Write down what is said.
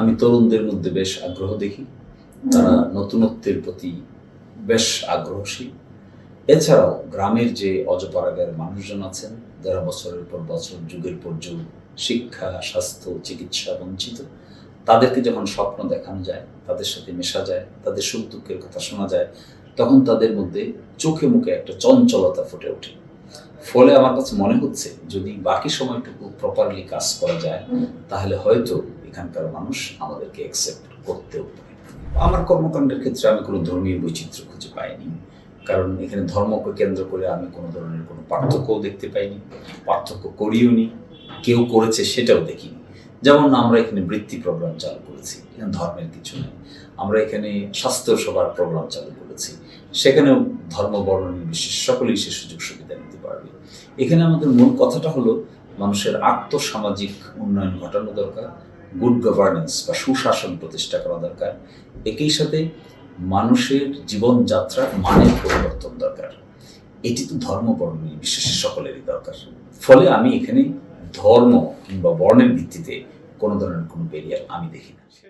আমি তরুণদের মধ্যে বেশ আগ্রহ দেখি। তারা নতুনত্বের প্রতি বেশ আগ্রহশীল। এছাড়াও গ্রামের যে অজপাড়াগার মানুষজন আছেন, যারা বছরের পর বছর, যুগের পর যুগ শিক্ষা, স্বাস্থ্য, চিকিৎসা বঞ্চিত, তাদেরকে যখন স্বপ্ন দেখানো যায়, তাদের সাথে মেশা যায়, তাদের সুখ দুঃখের কথা শোনা যায়, তখন তাদের মধ্যে চোখে মুখে একটা চঞ্চলতা ফুটে ওঠে। ফলে আমার কাছে মনে হচ্ছে যদি বাকি সময়টুকু প্রপারলি কাজ করা যায় তাহলে হয়তো এখানকার মানুষ আমাদেরকে অ্যাকসেপ্ট করতেও পারে। আমার কর্মকাণ্ডের ক্ষেত্রে আমি কোনো ধর্মীয় বৈচিত্র্য খুঁজে পাইনি কারণ এখানে ধর্মকে কেন্দ্র করে আমি কোনো ধরনের কোনো পার্থক্যও দেখতে পাইনি পার্থক্য করিও নি কেউ করেছে সেটাও দেখিনি। যেমন আমরা এখানে বৃত্তি প্রোগ্রাম চালু করেছি এখানে ধর্মের কিছু নেই। আমরা এখানে স্বাস্থ্য সেবার প্রোগ্রাম চালু করেছি সেখানেও ধর্ম বর্ণ নির্বিশেষ সকলেই সে সুযোগ সুবিধা এখানে আমাদের মূল কথাটা হলো, মানুষের আত্মসামাজিক উন্নয়ন ঘটানো দরকার গুড গভর্নেন্স বা সুশাসন প্রতিষ্ঠা করা দরকার। একই সাথে মানুষের জীবনযাত্রার মানের পরিবর্তন দরকার। এটি তো ধর্ম বর্ণ নির্বিশেষে সকলেরই দরকার। ফলে আমি এখানে ধর্ম কিংবা বর্ণের ভিত্তিতে কোনো ধরনের কোনো ব্যারিয়ার আমি দেখি না।